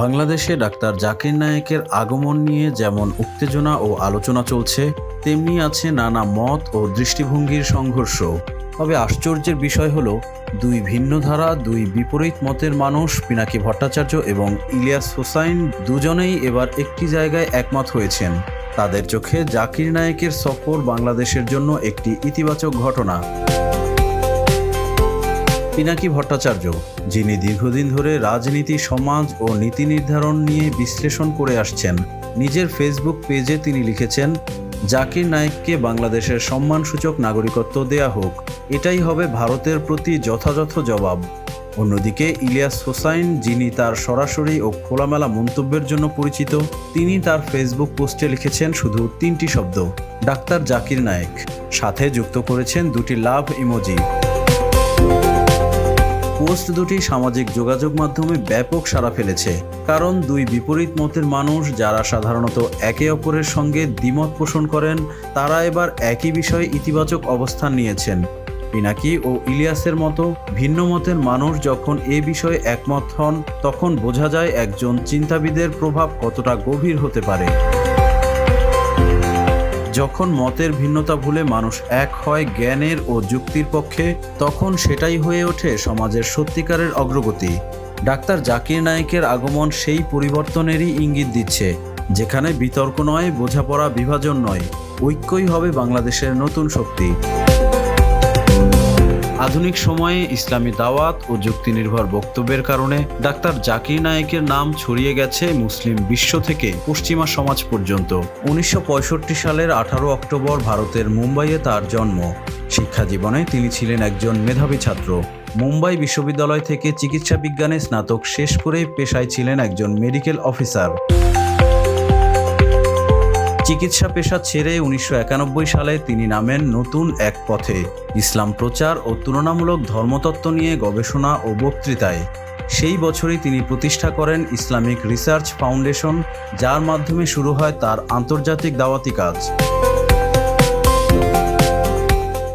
বাংলাদেশে ডাক্তার জাকির নায়েকের আগমন নিয়ে যেমন উত্তেজনা ও আলোচনা চলছে, তেমনি আছে নানা মত ও দৃষ্টিভঙ্গির সংঘর্ষ। তবে আশ্চর্যের বিষয় হলো, দুই ভিন্ন ধারা, দুই বিপরীত মতের মানুষ পিনাকি ভট্টাচার্য এবং ইলিয়াস হোসাইন দুজনেই এবার একটি জায়গায় একমত হয়েছেন। তাদের চোখে জাকির নায়েকের সফর বাংলাদেশের জন্য একটি ইতিবাচক ঘটনা। পিনাকি ভট্টাচার্য, যিনি দীর্ঘদিন ধরে রাজনীতি, সমাজ ও নীতি নির্ধারণ নিয়ে বিশ্লেষণ করে আসছেন, নিজের ফেসবুক পেজে তিনি লিখেছেন, জাকির নায়েককে বাংলাদেশের সম্মানসূচক নাগরিকত্ব দেয়া হোক, এটাই হবে ভারতের প্রতি যথাযথ জবাব। অন্যদিকে ইলিয়াস হোসাইন, যিনি তার সরাসরি ও খোলামেলা মন্তব্যের জন্য পরিচিত, তিনি তার ফেসবুক পোস্টে লিখেছেন শুধু তিনটি শব্দ, ডাক্তার জাকির নায়েক। সাথে যুক্ত করেছেন দুটি লাভ ইমোজি। পোস্ট দুটি সামাজিক যোগাযোগ মাধ্যমে ব্যাপক সাড়া ফেলেছে। কারণ দুই বিপরীত মতের মানুষ যারা সাধারণত একে অপরের সঙ্গে দ্বিমত পোষণ করেন, তারা এবার একই বিষয়ে ইতিবাচক অবস্থান নিয়েছেন। পিনাকি ও ইলিয়াসের মতো ভিন্ন মতের মানুষ যখন এ বিষয়ে একমত হন, তখন বোঝা যায় একজন চিন্তাবিদের প্রভাব কতটা গভীর হতে পারে। যখন মতের ভিন্নতা ভুলে মানুষ এক হয় জ্ঞানের ও যুক্তির পক্ষে, তখন সেটাই হয়ে ওঠে সমাজের সত্যিকারের অগ্রগতি। ডাক্তার জাকির নায়েকের আগমন সেই পরিবর্তনেরই ইঙ্গিত দিচ্ছে, যেখানে বিতর্ক নয়, বোঝাপড়া, বিভাজন নয়। ঐক্যই হবে বাংলাদেশের নতুন শক্তি। আধুনিক সময়ে ইসলামী দাওয়াত ও যুক্তিনির্ভর বক্তব্যের কারণে ডাক্তার জাকির নায়েকের নাম ছড়িয়ে গেছে মুসলিম বিশ্ব থেকে পশ্চিমা সমাজ পর্যন্ত। উনিশশো পঁয়ষট্টি সালের আঠারো অক্টোবর ভারতের মুম্বাইয়ে তার জন্ম। শিক্ষা জীবনে তিনি ছিলেন একজন মেধাবী ছাত্র। মুম্বাই বিশ্ববিদ্যালয় থেকে চিকিৎসা বিজ্ঞানে স্নাতক শেষ করে পেশায় ছিলেন একজন মেডিকেল অফিসার। চিকিৎসা পেশা ছেড়ে উনিশশো একানব্বই সালে তিনি নামেন নতুন এক পথে। ইসলাম প্রচার ও তুলনামূলক ধর্মতত্ত্ব নিয়ে গবেষণা ও বক্তৃতায়। সেই বছরই তিনি প্রতিষ্ঠা করেন ইসলামিক রিসার্চ ফাউন্ডেশন, যার মাধ্যমে শুরু হয় তার আন্তর্জাতিক দাওয়াতি কাজ।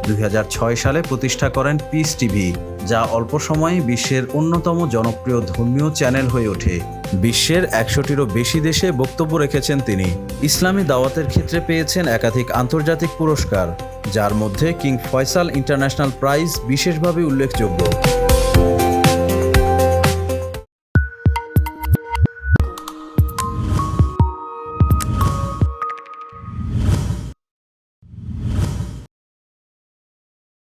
দুই হাজার ছয় সালে প্রতিষ্ঠা করেন পিস টিভি, যা অল্প সময়ে বিশ্বের অন্যতম জনপ্রিয় ধর্মীয় চ্যানেল হয়ে ওঠে। বিশ্বের একশোটিরও বেশি দেশে বক্তব্য রেখেছেন তিনি। ইসলামী দাওয়াতের ক্ষেত্রে পেয়েছেন একাধিক আন্তর্জাতিক পুরস্কার, যার মধ্যে কিং ফয়সাল ইন্টারন্যাশনাল প্রাইজ বিশেষভাবে উল্লেখযোগ্য।